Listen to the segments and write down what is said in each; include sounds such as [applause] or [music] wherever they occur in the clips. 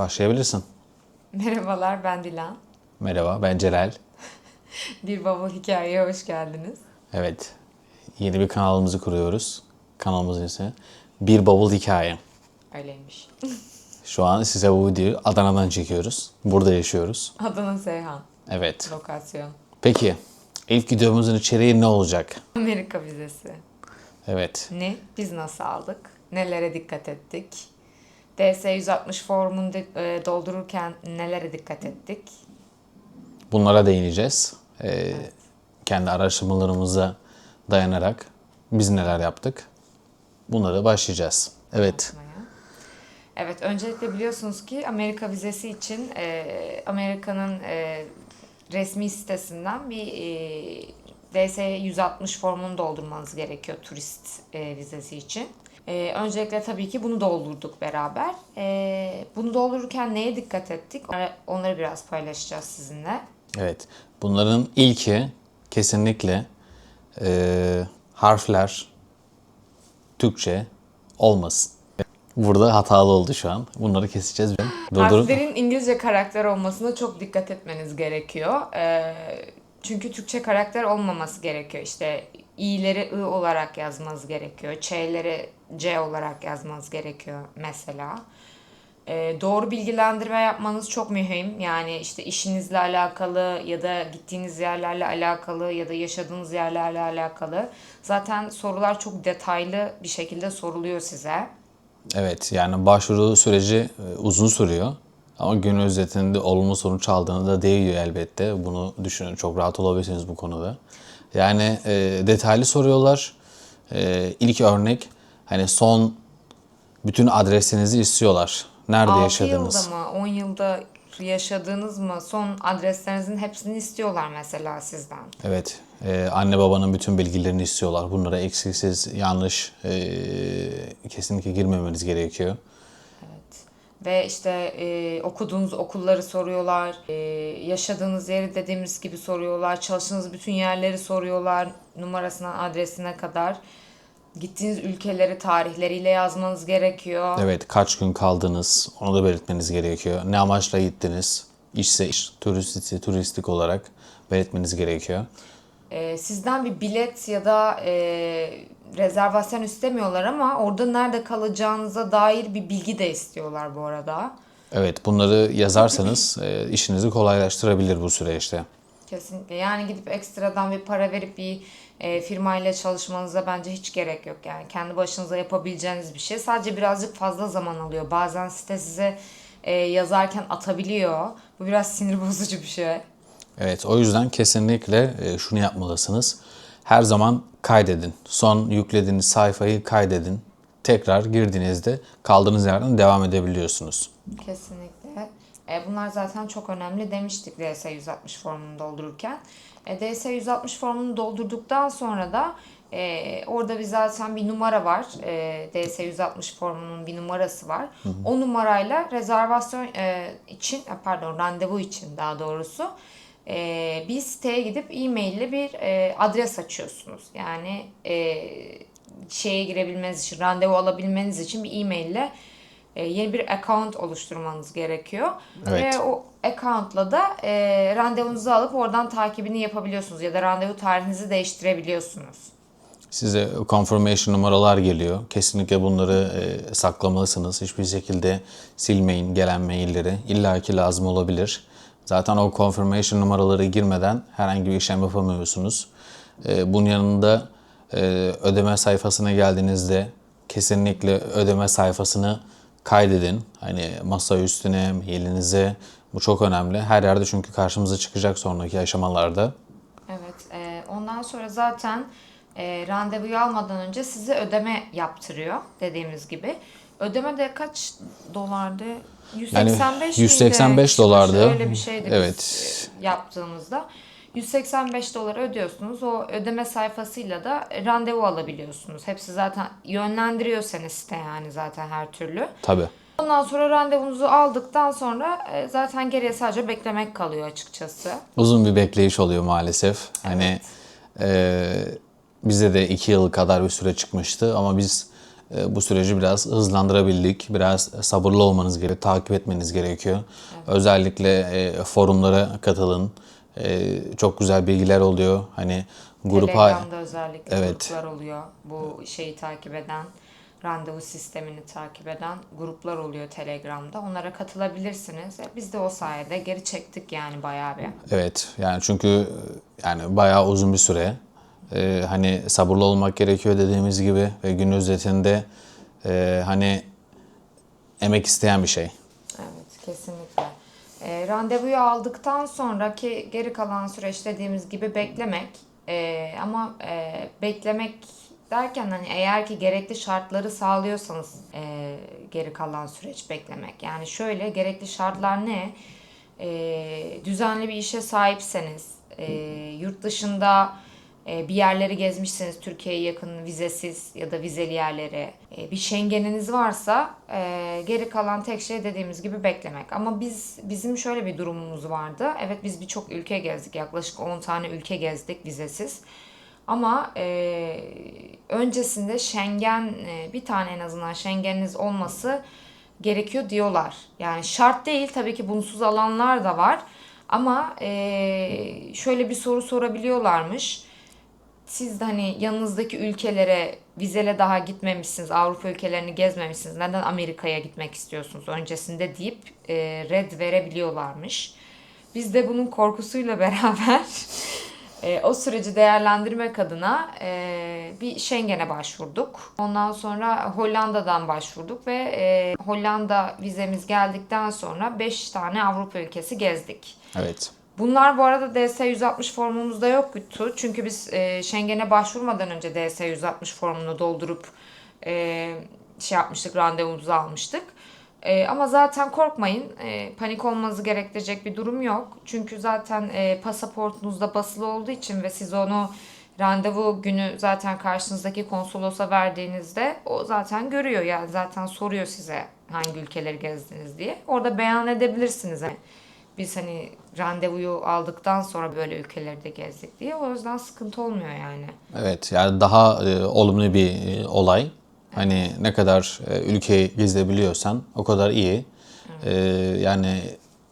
Başlayabilirsin. Merhabalar ben Dilan. Merhaba, ben Celal. [laughs] Bir bavul hikayeye hoş geldiniz. Evet, yeni bir kanalımızı kuruyoruz. Kanalımızın ismi Bir Bavul Hikaye. Öyleymiş. [laughs] Şu an size bu videoyu Adana'dan çekiyoruz. Burada yaşıyoruz. Adana Seyhan. Evet. Lokasyon. Peki, ilk videomuzun içeriği ne olacak? Amerika vizesi. Evet, Ne? Biz nasıl aldık? Nelere dikkat ettik? DS-160 formunu e, doldururken nelere dikkat ettik? bunlara değineceğiz. Ee, Kendi araştırmalarımıza dayanarak biz neler yaptık? Bunlara başlayacağız. Evet. Evet, öncelikle biliyorsunuz ki Amerika vizesi için e, Amerika'nın e, resmi sitesinden bir e, DS-160 formunu doldurmanız gerekiyor turist e, vizesi için. E, öncelikle tabii ki bunu doldurduk beraber. E, bunu doldururken neye dikkat ettik? Onları- biraz paylaşacağız sizinle. Evet. Bunların ilki kesinlikle e, harfler Türkçe olmasın. Burada hatalı oldu şu an. Bunları keseceğiz. Durdurup Harflerin İngilizce karakter olmasına çok dikkat etmeniz gerekiyor. Ee, çünkü Türkçe karakter olmaması gerekiyor. İşte i'leri i olarak yazmanız gerekiyor. Ç'leri c olarak yazmanız gerekiyor mesela. Ee, doğru bilgilendirme yapmanız çok mühim. Yani işte işinizle alakalı ya da gittiğiniz yerlerle alakalı ya da yaşadığınız yerlerle alakalı. Zaten sorular çok detaylı bir şekilde soruluyor size. evet yani başvuru süreci e, uzun sürüyor. Ama gün özetinde olumlu sonuç aldığını da değiyor elbette. Bunu düşünün. Çok rahat olabilirsiniz bu konuda. Yani e, detaylı soruyorlar. E, ilk örnek hani son bütün adresinizi istiyorlar. Nerede 6 yaşadınız? yılda mı, 10 yılda yaşadığınız mı son adreslerinizin hepsini istiyorlar mesela sizden. Evet. e, anne babanın bütün bilgilerini istiyorlar. Bunlara eksiksiz, yanlış e, kesinlikle girmemeniz gerekiyor. Ve işte e, okuduğunuz okulları soruyorlar, e, yaşadığınız yeri dediğimiz gibi soruyorlar, çalıştığınız bütün yerleri soruyorlar, numarasından adresine kadar. Gittiğiniz ülkeleri tarihleriyle yazmanız gerekiyor. Evet, kaç gün kaldınız onu da belirtmeniz gerekiyor. Ne amaçla gittiniz? İşse iş, turistse turistik olarak belirtmeniz gerekiyor. E, sizden bir bilet ya da e, rezervasyon istemiyorlar ama orada nerede kalacağınıza dair bir bilgi de istiyorlar bu arada. Evet, bunları yazarsanız e, işinizi kolaylaştırabilir bu süreçte. Kesinlikle. Yani gidip ekstradan bir para verip bir e, firmayla çalışmanıza bence hiç gerek yok. Yani kendi başınıza yapabileceğiniz bir şey. Sadece birazcık fazla zaman alıyor. Bazen site size e, yazarken atabiliyor. Bu biraz [laughs] sinir bozucu bir şey. Evet, o yüzden kesinlikle e, şunu yapmalısınız. Her zaman kaydedin. Son yüklediğiniz sayfayı kaydedin. Tekrar girdiğinizde kaldığınız yerden devam edebiliyorsunuz. Kesinlikle. E, bunlar zaten çok önemli demiştik DS-160 formunu doldururken. E, DS-160 formunu doldurduktan sonra da e, orada bir zaten bir numara var. E, DS-160 formunun bir numarası var. O numarayla rezervasyon e, için, e, pardon randevu için daha doğrusu e, bir siteye gidip e-mail ile bir e, adres açıyorsunuz. Yani e, şeye girebilmeniz için, randevu alabilmeniz için bir e-mail ile e, yeni bir account oluşturmanız gerekiyor. Evet. Ve o account'la da e, randevunuzu alıp oradan takibini yapabiliyorsunuz ya da randevu tarihinizi değiştirebiliyorsunuz. Size confirmation numaralar geliyor. Kesinlikle bunları e, saklamalısınız. Hiçbir şekilde silmeyin gelen mailleri. İlla ki lazım olabilir. Zaten o confirmation numaraları girmeden herhangi bir işlem yapamıyorsunuz. E, bunun yanında e, ödeme sayfasına geldiğinizde kesinlikle ödeme sayfasını kaydedin. Hani masa üstüne, mailinize. Bu çok önemli. Her yerde çünkü karşımıza çıkacak sonraki aşamalarda. Evet. e, ondan sonra zaten e, randevuyu almadan önce size ödeme yaptırıyor dediğimiz gibi. Ödeme de kaç dolardı? 185 miydi? 185 dolardı. Öyle bir şeydi biz, Evet. e, yaptığımızda. 185 dolar ödüyorsunuz. O ödeme sayfasıyla da randevu alabiliyorsunuz. Hepsi zaten yönlendiriyor seni site yani zaten her türlü. Tabii. Ondan sonra randevunuzu aldıktan sonra e, zaten geriye sadece beklemek kalıyor açıkçası. uzun bir bekleyiş oluyor maalesef. Hani e, bize de iki yıl kadar bir süre çıkmıştı ama biz e, bu süreci biraz hızlandırabildik. Biraz sabırlı olmanız gerekiyor, takip etmeniz gerekiyor. Özellikle e, forumlara katılın. E, çok güzel bilgiler oluyor. Hani grupa Telegram'da özellikle Evet. gruplar oluyor. Bu şeyi takip eden, randevu sistemini takip eden gruplar oluyor Telegram'da. Onlara katılabilirsiniz. E, Biz de o sayede geri çektik yani bayağı bir. Evet yani çünkü e, yani bayağı uzun bir süre e, hani sabırlı olmak gerekiyor dediğimiz gibi ve gün özetinde e, hani emek isteyen bir şey. Evet, kesinlikle. E, randevuyu aldıktan sonraki geri kalan süreç dediğimiz gibi beklemek. E, ama e, beklemek derken hani eğer ki gerekli şartları sağlıyorsanız e, geri kalan süreç beklemek. Yani şöyle gerekli şartlar ne? E, düzenli bir işe sahipseniz, e, yurt dışında bir yerleri gezmişseniz Türkiye'ye yakın vizesiz ya da vizeli yerleri e, bir Schengen'iniz varsa e, geri kalan tek şey dediğimiz gibi beklemek. Ama biz bizim şöyle bir durumumuz vardı. Evet biz birçok ülke gezdik. Yaklaşık 10 tane ülke gezdik vizesiz. Ama e, öncesinde Schengen e, bir tane en azından Schengen'iniz olması gerekiyor diyorlar. Yani şart değil tabii ki bunsuz alanlar da var. Ama e, şöyle bir soru sorabiliyorlarmış siz de hani yanınızdaki ülkelere vizele daha gitmemişsiniz, Avrupa ülkelerini gezmemişsiniz. Neden Amerika'ya gitmek istiyorsunuz öncesinde deyip e, red verebiliyorlarmış. Biz de bunun korkusuyla [laughs] beraber e, o süreci değerlendirmek adına e, bir Schengen'e başvurduk. Ondan sonra Hollanda'dan başvurduk ve e, Hollanda vizemiz geldikten sonra 5 tane Avrupa ülkesi gezdik. Evet. Bunlar bu arada DS-160 formumuzda yoktu. Çünkü biz e, Schengen'e başvurmadan önce DS-160 formunu doldurup e, şey yapmıştık, randevumuzu almıştık. E, ama zaten korkmayın, e, panik olmanızı gerektirecek bir durum yok. Çünkü zaten e, pasaportunuzda basılı olduğu için ve siz onu randevu günü zaten karşınızdaki konsolosa verdiğinizde o zaten görüyor yani zaten soruyor size hangi ülkeleri gezdiniz diye. Orada beyan edebilirsiniz. Yani biz hani randevuyu aldıktan sonra böyle ülkeleri de gezdik diye. O yüzden sıkıntı olmuyor yani. Evet yani daha e, olumlu bir e, olay. Hani ne kadar e, ülkeyi gezebiliyorsan o kadar iyi. E, yani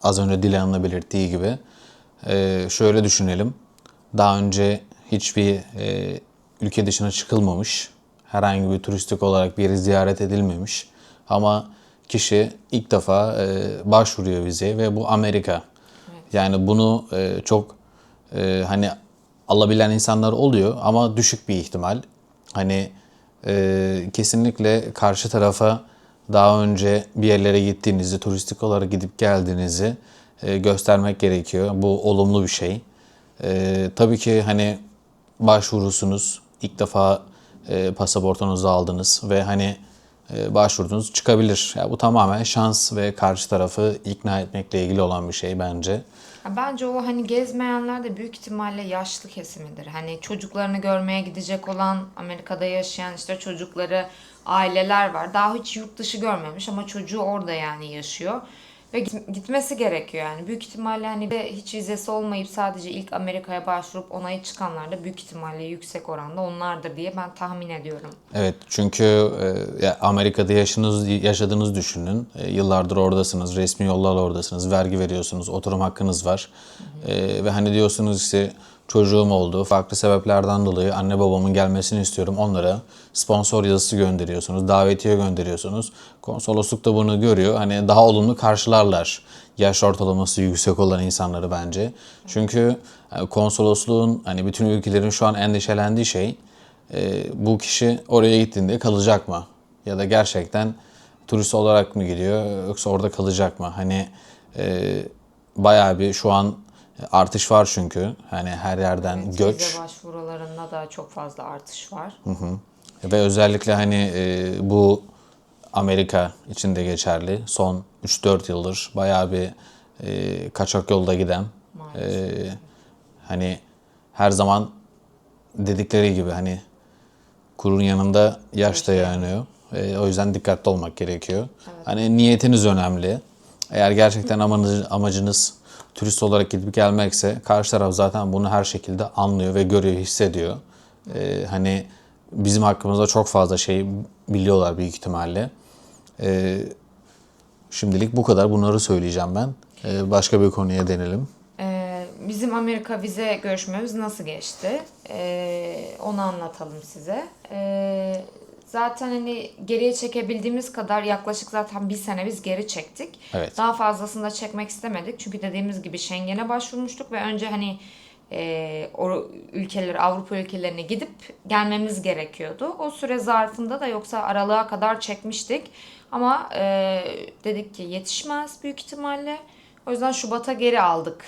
az önce Dilan'la belirttiği gibi e, şöyle düşünelim. Daha önce hiçbir e, ülke dışına çıkılmamış. Herhangi bir turistik olarak bir yeri ziyaret edilmemiş. Ama kişi ilk defa e, başvuruyor vizeye ve bu Amerika. Yani bunu e, çok e, hani alabilen insanlar oluyor ama düşük bir ihtimal. Hani e, kesinlikle karşı tarafa daha önce bir yerlere gittiğinizi, turistik olarak gidip geldiğinizi e, göstermek gerekiyor. Bu olumlu bir şey. E, tabii ki hani başvurusunuz, ilk defa e, pasaportunuzu aldınız ve hani e, başvurdunuz çıkabilir. Ya bu tamamen şans ve karşı tarafı ikna etmekle ilgili olan bir şey bence. Bence o hani gezmeyenler de büyük ihtimalle yaşlı kesimidir. Hani çocuklarını görmeye gidecek olan Amerika'da yaşayan işte çocukları aileler var. Daha hiç yurt dışı görmemiş ama çocuğu orada yani yaşıyor. Ve git- gitmesi gerekiyor yani. Büyük ihtimalle hani de hiç vizesi olmayıp sadece ilk Amerika'ya başvurup onayı çıkanlar da büyük ihtimalle yüksek oranda onlardır diye ben tahmin ediyorum. Evet çünkü e, Amerika'da yaşınız, yaşadığınızı düşünün. E, yıllardır oradasınız, resmi yollarla oradasınız, vergi veriyorsunuz, oturum hakkınız var. E, ve hani diyorsunuz işte çocuğum oldu, farklı sebeplerden dolayı anne babamın gelmesini istiyorum. Onlara sponsor yazısı gönderiyorsunuz, davetiye gönderiyorsunuz. Konsolosluk da bunu görüyor. Hani daha olumlu karşılarlar yaş ortalaması yüksek olan insanları bence. Çünkü e, konsolosluğun hani bütün ülkelerin şu an endişelendiği şey e, bu kişi oraya gittiğinde kalacak mı? Ya da gerçekten turist olarak mı gidiyor yoksa orada kalacak mı? Hani e, bayağı bir şu an artış var çünkü. Hani her yerden göç. Vize başvurularında da çok fazla artış var. Ve özellikle hani e, bu Amerika için de geçerli. Son 3-4 yıldır bayağı bir e, kaçak yolda giden e, hani her zaman dedikleri gibi hani kurun yanında yaş da yanıyor. E, o yüzden dikkatli olmak gerekiyor. Hani niyetiniz önemli. Eğer gerçekten amacınız, amacınız turist olarak gidip gelmekse karşı taraf zaten bunu her şekilde anlıyor ve görüyor, hissediyor. E, hani bizim hakkımızda çok fazla şey biliyorlar büyük ihtimalle. E, şimdilik bu kadar. Bunları söyleyeceğim ben. E, başka bir konuya denelim. Ee, bizim Amerika vize görüşmemiz nasıl geçti? Ee, onu anlatalım size. Ee, zaten hani geriye çekebildiğimiz kadar yaklaşık zaten bir sene biz geri çektik. Evet. Daha fazlasını da çekmek istemedik. Çünkü dediğimiz gibi Schengen'e başvurmuştuk ve önce hani e, o ülkeleri Avrupa ülkelerine gidip gelmemiz gerekiyordu. O süre zarfında da yoksa aralığa kadar çekmiştik. Ama e, dedik ki yetişmez büyük ihtimalle. O yüzden Şubat'a geri aldık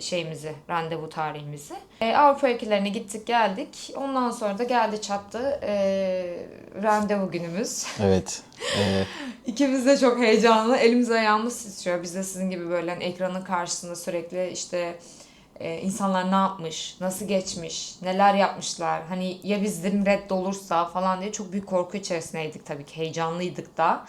şeyimizi, randevu tarihimizi. E, Avrupa ülkelerine gittik geldik. Ondan sonra da geldi çattı e, randevu günümüz. [laughs] Evet. E, İkimiz de çok heyecanlı. Elimiz ayağımız titriyor. Biz de sizin gibi böyle hani ekranın karşısında sürekli işte e, insanlar ne yapmış, nasıl geçmiş, neler yapmışlar. Hani ya bizim reddolursa falan diye çok büyük korku içerisindeydik tabii ki. Heyecanlıydık da.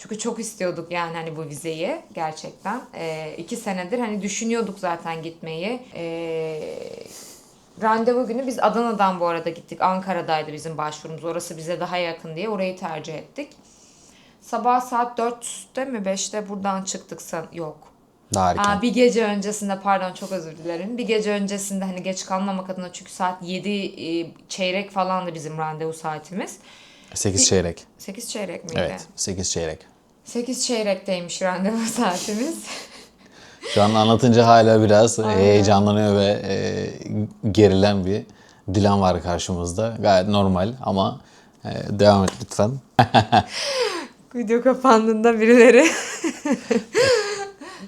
Çünkü çok istiyorduk yani hani bu vizeyi gerçekten. E, iki senedir hani düşünüyorduk zaten gitmeyi. E, randevu günü biz Adana'dan bu arada gittik. Ankara'daydı bizim başvurumuz. Orası bize daha yakın diye orayı tercih ettik. Sabah saat 4'te mi 5'te buradan çıktık san yok. erken. Aa, bir gece öncesinde pardon çok özür dilerim. Bir gece öncesinde hani geç kalmamak adına çünkü saat 7 e, çeyrek falandı bizim randevu saatimiz. 8 çeyrek. 8 çeyrek miydi? Evet. 8 çeyrek. 8 çeyrekteymiş randevu [laughs] saatimiz. Şu an anlatınca hala biraz e, heyecanlanıyor ve e, gerilen bir Dilan var karşımızda. Gayet normal ama e, devam et lütfen. [laughs] Video kapandığında birileri. [laughs]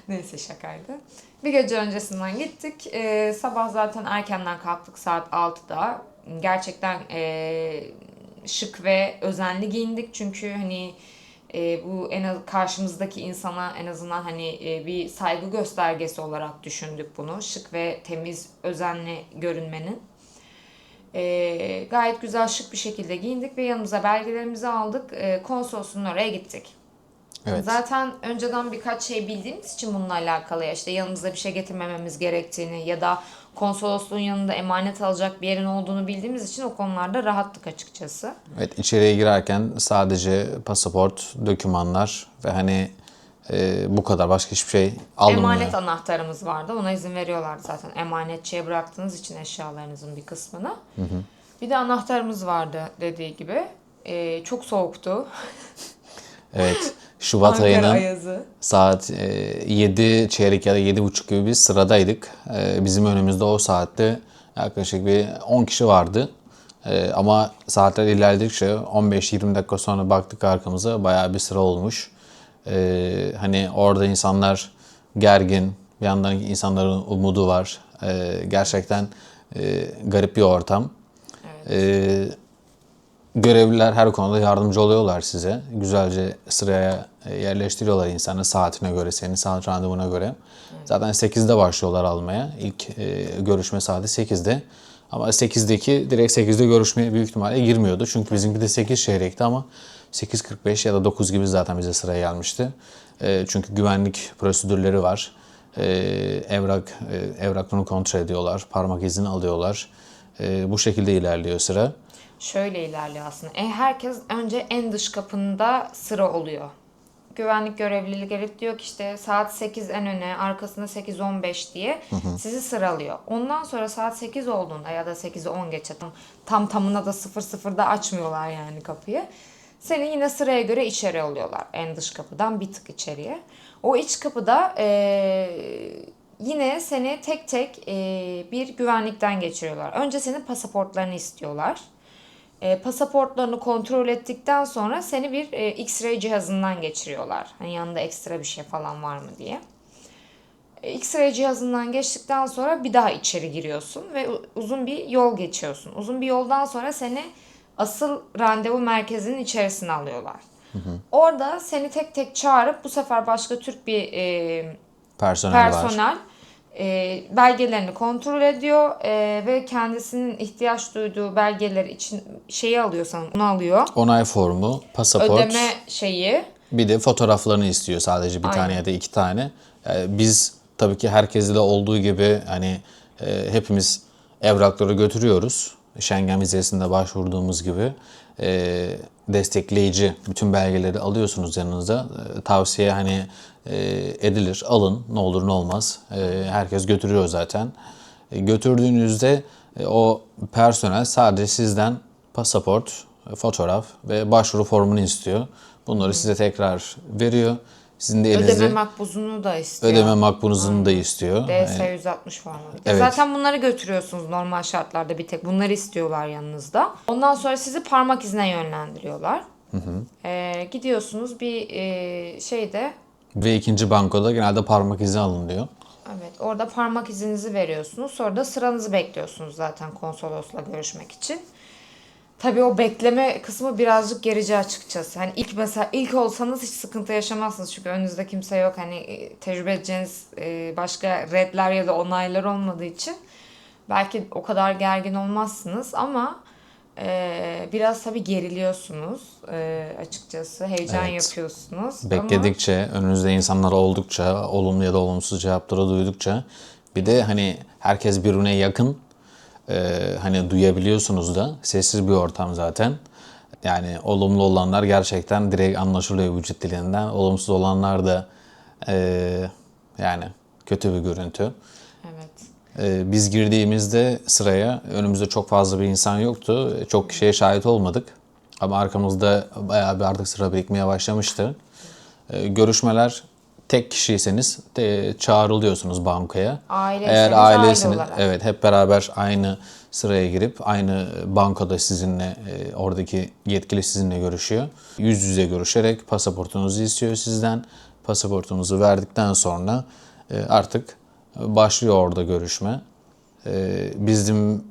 Neyse şakaydı. Bir gece öncesinden gittik. Ee, sabah zaten erkenden kalktık saat 6'da. Gerçekten ee, şık ve özenli giyindik. Çünkü hani ee, bu en az karşımızdaki insana en azından hani ee, bir saygı göstergesi olarak düşündük bunu. Şık ve temiz, özenli görünmenin. Ee, gayet güzel şık bir şekilde giyindik ve yanımıza belgelerimizi aldık. Ee, konsolosluğun oraya gittik. Evet. Zaten önceden birkaç şey bildiğimiz için bununla alakalı ya işte yanımızda bir şey getirmememiz gerektiğini ya da konsolosluğun yanında emanet alacak bir yerin olduğunu bildiğimiz için o konularda rahattık açıkçası. Evet içeriye girerken sadece pasaport, dokümanlar ve hani e, bu kadar başka hiçbir şey alınmıyor. Emanet anahtarımız vardı. Ona izin veriyorlardı zaten. Emanetçiye bıraktığınız için eşyalarınızın bir kısmını. Bir de anahtarımız vardı dediği gibi. Ee, çok soğuktu. Evet. [laughs] Şubat Ankara ayının ayazı. saat e, 7 çeyrek ya da 7.30 gibi bir sıradaydık. E, bizim önümüzde o saatte yaklaşık bir 10 kişi vardı. E, ama saatler ilerledikçe 15-20 dakika sonra baktık arkamıza bayağı bir sıra olmuş. E, hani orada insanlar gergin, bir yandan insanların umudu var. E, gerçekten e, garip bir ortam. E, görevliler her konuda yardımcı oluyorlar size. Güzelce sıraya e, yerleştiriyorlar insanı saatine göre, senin saat randevuna göre. Zaten 8'de başlıyorlar almaya. İlk e, görüşme saati 8'de. Ama 8'deki direkt 8'de görüşmeye büyük ihtimalle girmiyordu. Çünkü bizimki de 8 çeyrekti ama 8.45 ya da 9 gibi zaten bize sıraya gelmişti. E, çünkü güvenlik prosedürleri var. E, evrak e, evraklarını kontrol ediyorlar, parmak izini alıyorlar. E, bu şekilde ilerliyor sıra. Şöyle ilerliyor aslında. E, herkes önce en dış kapında sıra oluyor. Güvenlik görevliliği gelip diyor ki işte saat 8 en öne, arkasında 8.15 diye sizi sıralıyor. Ondan sonra saat 8 olduğunda ya da 8'i 10 geçe tam, tam tamına da 00'da açmıyorlar yani kapıyı. Seni yine sıraya göre içeri alıyorlar. En dış kapıdan bir tık içeriye. O iç kapıda eee, yine seni tek tek eee, bir güvenlikten geçiriyorlar. Önce senin pasaportlarını istiyorlar. E, pasaportlarını kontrol ettikten sonra seni bir e, X-ray cihazından geçiriyorlar. Hani yanında ekstra bir şey falan var mı diye. E, X-ray cihazından geçtikten sonra bir daha içeri giriyorsun ve uzun bir yol geçiyorsun. Uzun bir yoldan sonra seni asıl randevu merkezinin içerisine alıyorlar. Orada seni tek tek çağırıp bu sefer başka Türk bir e, Personel, var. E, belgelerini kontrol ediyor e, ve kendisinin ihtiyaç duyduğu belgeler için şeyi alıyor sanırım. Onu alıyor. Onay formu, pasaport, Ödeme şeyi. bir de fotoğraflarını istiyor sadece bir tane Aynen. ya da iki tane. Yani biz tabii ki herkeste de olduğu gibi hani e, hepimiz evrakları götürüyoruz. Schengen vizesinde başvurduğumuz gibi e, destekleyici bütün belgeleri alıyorsunuz yanınıza. E, tavsiye hani e, edilir. Alın ne olur ne olmaz. E, herkes götürüyor zaten. E, götürdüğünüzde e, o personel sadece sizden pasaport, fotoğraf ve başvuru formunu istiyor. Bunları size tekrar veriyor. Sizin de elinizde Ödeme makbuzunu da istiyor. ödeme makbunuzunu da istiyor. DS 160 formu. Evet. Zaten bunları götürüyorsunuz normal şartlarda bir tek. Bunları istiyorlar yanınızda. Ondan sonra sizi parmak izine yönlendiriyorlar. Ee, gidiyorsunuz bir e, şeyde Ve ikinci bankoda genelde parmak izi alınıyor. Evet, orada parmak izinizi veriyorsunuz. Sonra da sıranızı bekliyorsunuz zaten konsolosla görüşmek için. Tabii o bekleme kısmı birazcık gerici açıkçası. Hani ilk mesela ilk olsanız hiç sıkıntı yaşamazsınız. Çünkü önünüzde kimse yok. Hani e, tecrübe edeceğiniz e, başka redler ya da onaylar olmadığı için belki o kadar gergin olmazsınız ama e, biraz tabii geriliyorsunuz açıkçası. Heyecan Evet. yapıyorsunuz. Ama- Bekledikçe, önünüzde insanlar oldukça, olumlu ya da olumsuz cevapları duydukça bir de hani herkes birbirine yakın e, hani duyabiliyorsunuz da sessiz bir ortam zaten. Yani olumlu olanlar gerçekten direkt anlaşılıyor vücut dilinden. Olumsuz olanlar da e, yani kötü bir görüntü. Evet. Ee, Biz girdiğimizde sıraya önümüzde çok fazla bir insan yoktu. Çok kişiye şahit olmadık. Ama arkamızda bayağı bir artık sıra birikmeye başlamıştı. Ee, Görüşmeler tek kişiyseniz de çağrılıyorsunuz bankaya. Aileyseniz Eğer aile ailesiniz, olarak. evet hep beraber aynı sıraya girip aynı bankada sizinle e, oradaki yetkili sizinle görüşüyor. Yüz yüze görüşerek pasaportunuzu istiyor sizden. Pasaportunuzu verdikten sonra e, artık başlıyor orada görüşme. E, Bizim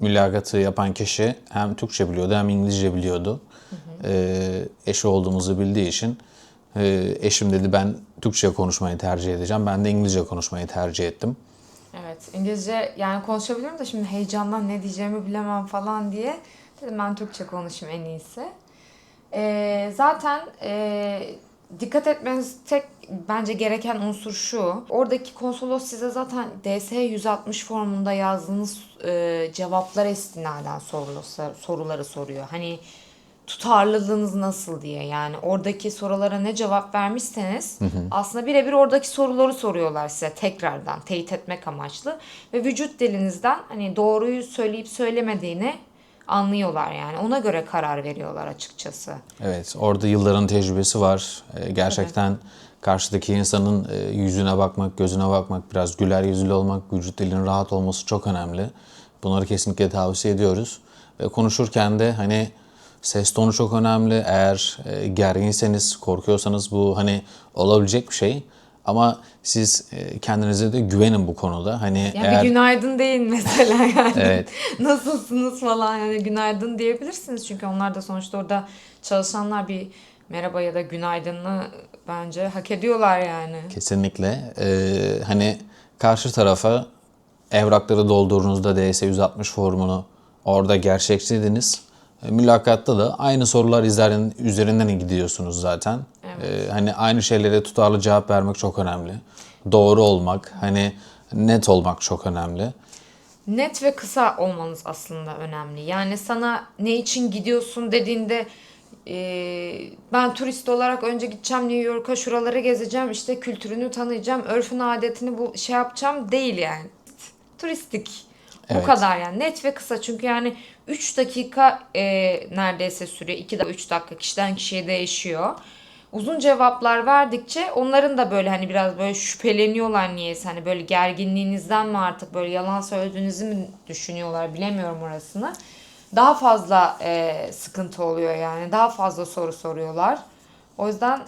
mülakatı yapan kişi hem Türkçe biliyordu hem İngilizce biliyordu. E, Eşi olduğumuzu bildiği için e, eşim dedi ben Türkçe konuşmayı tercih edeceğim. Ben de İngilizce konuşmayı tercih ettim. Evet İngilizce yani konuşabilirim de şimdi heyecandan ne diyeceğimi bilemem falan diye dedim ben Türkçe konuşayım en iyisi. Ee, zaten e, dikkat etmeniz tek bence gereken unsur şu. Oradaki konsolos size zaten DS 160 formunda yazdığınız e, cevaplar istinaden soruları, soruları soruyor. Hani tutarlılığınız nasıl diye yani oradaki sorulara ne cevap vermişseniz aslında birebir oradaki soruları soruyorlar size tekrardan teyit etmek amaçlı ve vücut dilinizden hani doğruyu söyleyip söylemediğini anlıyorlar yani ona göre karar veriyorlar açıkçası. Evet, orada yılların tecrübesi var. Ee, Gerçekten karşıdaki insanın e, yüzüne bakmak, gözüne bakmak, biraz güler yüzlü olmak, vücut dilinin rahat olması çok önemli. Bunları kesinlikle tavsiye ediyoruz. Ve konuşurken de hani ses tonu çok önemli. Eğer e, gerginseniz, korkuyorsanız bu hani olabilecek bir şey. Ama siz e, kendinize de güvenin bu konuda. Hani Yani eğer bir günaydın deyin mesela [laughs] yani. Evet. Nasılsınız falan yani günaydın diyebilirsiniz. Çünkü onlar da sonuçta orada çalışanlar bir merhaba ya da günaydını bence hak ediyorlar yani. Kesinlikle. Ee, hani karşı tarafa evrakları doldurduğunuzda DS 160 formunu orada gerçekçiydiniz. E, Mülakatta da aynı sorular üzerinden, gidiyorsunuz zaten. Ee, hani aynı şeylere tutarlı cevap vermek çok önemli. Doğru olmak, hani net olmak çok önemli. Net ve kısa olmanız aslında önemli. Yani sana ne için gidiyorsun dediğinde e, ben turist olarak önce gideceğim New York'a şuraları gezeceğim işte kültürünü tanıyacağım örfünü adetini bu şey yapacağım değil yani. Turistik. O Evet. kadar yani net ve kısa çünkü yani 3 dakika e, neredeyse sürüyor 2 dakika 3 dakika kişiden kişiye değişiyor. Uzun cevaplar verdikçe onların da böyle hani biraz böyle şüpheleniyorlar niyeyse hani böyle gerginliğinizden mi artık böyle yalan söylediğinizi mi düşünüyorlar bilemiyorum orasını. Daha fazla e, sıkıntı oluyor yani daha fazla soru soruyorlar. O yüzden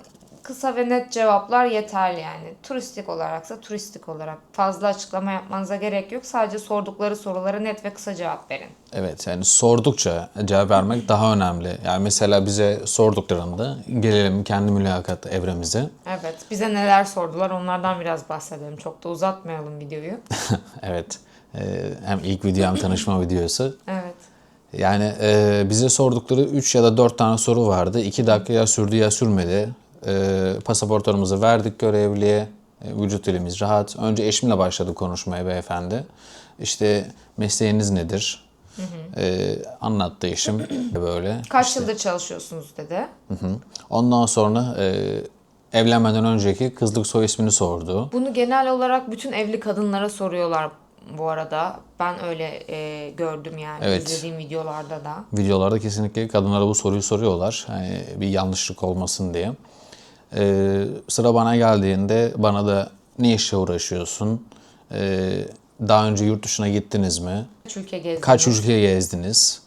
kısa ve net cevaplar yeterli yani. Turistik olaraksa turistik olarak fazla açıklama yapmanıza gerek yok. Sadece sordukları sorulara net ve kısa cevap verin. Evet yani sordukça cevap vermek daha önemli. Yani mesela bize sorduklarında gelelim kendi mülakat evremize. Evet bize neler sordular onlardan biraz bahsedelim. Çok da uzatmayalım videoyu. [laughs] evet. Ee, hem ilk video hem tanışma videosu. Evet. Yani e, bize sordukları 3 ya da 4 tane soru vardı. 2 dakika ya sürdü ya sürmedi. E, pasaportlarımızı verdik görevliye. E, vücut dilimiz rahat. Önce eşimle başladı konuşmaya beyefendi. İşte mesleğiniz nedir? E, anlattı eşim böyle. Kaç yıldır çalışıyorsunuz dedi. Hı. Ondan sonra e, evlenmeden önceki kızlık soy ismini sordu. Bunu genel olarak bütün evli kadınlara soruyorlar bu arada. Ben öyle e, gördüm yani Evet. izlediğim videolarda da. Videolarda kesinlikle kadınlara bu soruyu soruyorlar. Hani bir yanlışlık olmasın diye. Ee, sıra bana geldiğinde bana da ne işle uğraşıyorsun? Ee, daha önce yurt dışına gittiniz mi? Kaç ülke gezdiniz? Kaç ülke gezdiniz?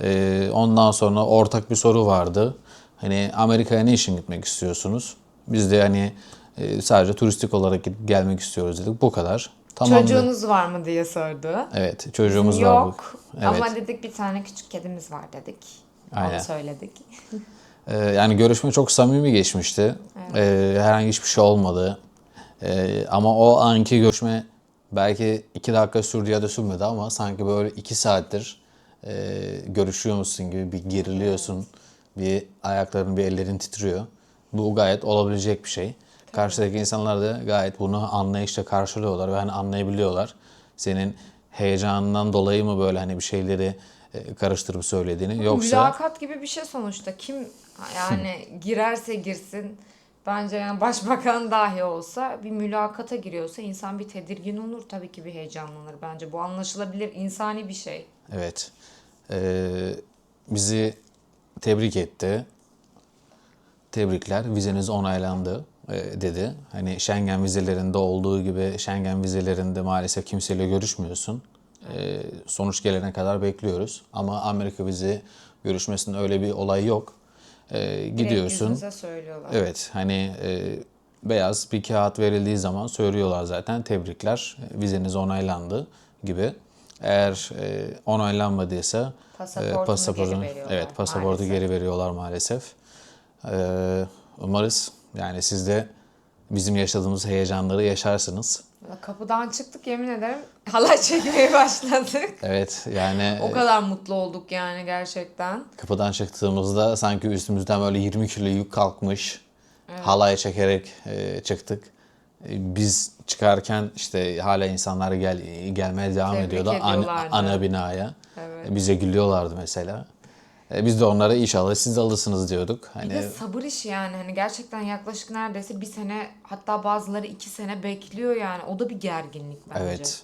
Ee, ondan sonra ortak bir soru vardı. Hani Amerika'ya ne için gitmek istiyorsunuz? Biz de hani e, sadece turistik olarak gidip gelmek istiyoruz dedik. Bu kadar. Tamam. Çocuğunuz var mı diye sordu. Evet, çocuğumuz var. bu. Yok Evet. ama dedik bir tane küçük kedimiz var dedik. Aynen. Onu söyledik. [laughs] Ee, yani görüşme çok samimi geçmişti. Ee, herhangi hiçbir şey olmadı. Ee, ama o anki görüşme belki iki dakika sürdü ya da sürmedi ama sanki böyle iki saattir e, görüşüyormuşsun gibi bir geriliyorsun. Bir ayakların, bir ellerin titriyor. Bu gayet olabilecek bir şey. Karşıdaki insanlar da gayet bunu anlayışla karşılıyorlar ve hani anlayabiliyorlar. Senin heyecanından dolayı mı böyle hani bir şeyleri e, karıştırıp söylediğini yoksa Mülakat gibi bir şey sonuçta. Kim yani girerse girsin bence yani başbakan dahi olsa bir mülakata giriyorsa insan bir tedirgin olur tabii ki bir heyecanlanır bence. Bu anlaşılabilir insani bir şey. Evet. Ee, bizi tebrik etti. Tebrikler, vizeniz onaylandı e, dedi. Hani Schengen vizelerinde olduğu gibi Schengen vizelerinde maalesef kimseyle görüşmüyorsun. Ee, sonuç gelene kadar bekliyoruz. Ama Amerika vize görüşmesinde öyle bir olay yok. Direkt gidiyorsun. söylüyorlar. Evet hani e, beyaz bir kağıt verildiği zaman söylüyorlar zaten tebrikler vizeniz onaylandı gibi. Eğer e, onaylanmadıysa Pasaportunu e, pasaportun- geri veriyorlar evet pasaportu maalesef. geri veriyorlar maalesef. E, umarız yani siz de bizim yaşadığımız heyecanları yaşarsınız. Kapıdan çıktık yemin ederim halay [laughs] çekmeye başladık. Evet yani O kadar mutlu olduk yani gerçekten. kapıdan çıktığımızda sanki üstümüzden böyle 20 kilo yük kalkmış. Halay çekerek e, çıktık. E, Biz çıkarken işte hala insanlar gel gelmeye devam Tebrik ediyordu an- ediyorlardı. ana binaya. Evet. Bize gülüyorlardı mesela. E, Biz de onlara inşallah siz alırsınız diyorduk. Bir Hani de sabır işi yani hani gerçekten yaklaşık neredeyse bir sene hatta bazıları iki sene bekliyor yani o da bir gerginlik bence. evet.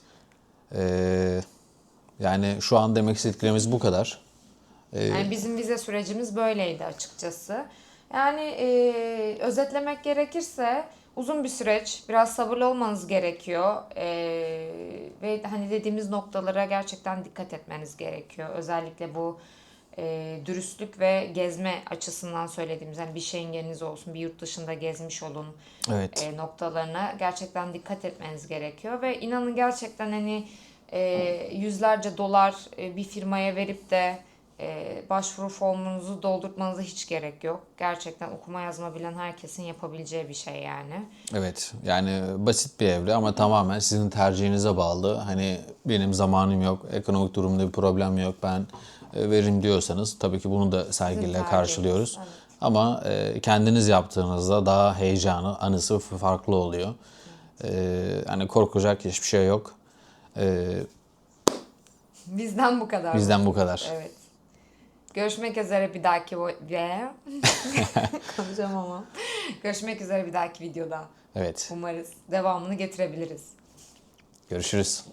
E, yani şu an demek istediklerimiz bu kadar. Yani bizim vize sürecimiz böyleydi açıkçası. Yani e, özetlemek gerekirse uzun bir süreç, biraz sabırlı olmanız gerekiyor E, ve hani dediğimiz noktalara gerçekten dikkat etmeniz gerekiyor. Özellikle bu e, dürüstlük ve gezme açısından söylediğimiz hani bir Schengen'iniz olsun, bir yurt dışında gezmiş olun Evet. e, noktalarına gerçekten dikkat etmeniz gerekiyor ve inanın gerçekten hani e, yüzlerce dolar e, bir firmaya verip de e, başvuru formunuzu doldurtmanıza hiç gerek yok. Gerçekten okuma yazma bilen herkesin yapabileceği bir şey yani. Evet yani basit bir evli ama tamamen sizin tercihinize bağlı. Hani benim zamanım yok, ekonomik durumda bir problem yok ben e, veririm diyorsanız tabii ki bunu da saygıyla karşılıyoruz. evet. Ama e, kendiniz yaptığınızda daha heyecanı, anısı farklı oluyor. E, hani korkacak hiçbir şey yok. E, Bizden bu kadar. bizden bu kadar. Evet. Görüşmek üzere bir dahaki ve [laughs] konuşamam ama. Görüşmek üzere bir dahaki videoda. Evet. Umarız devamını getirebiliriz. Görüşürüz.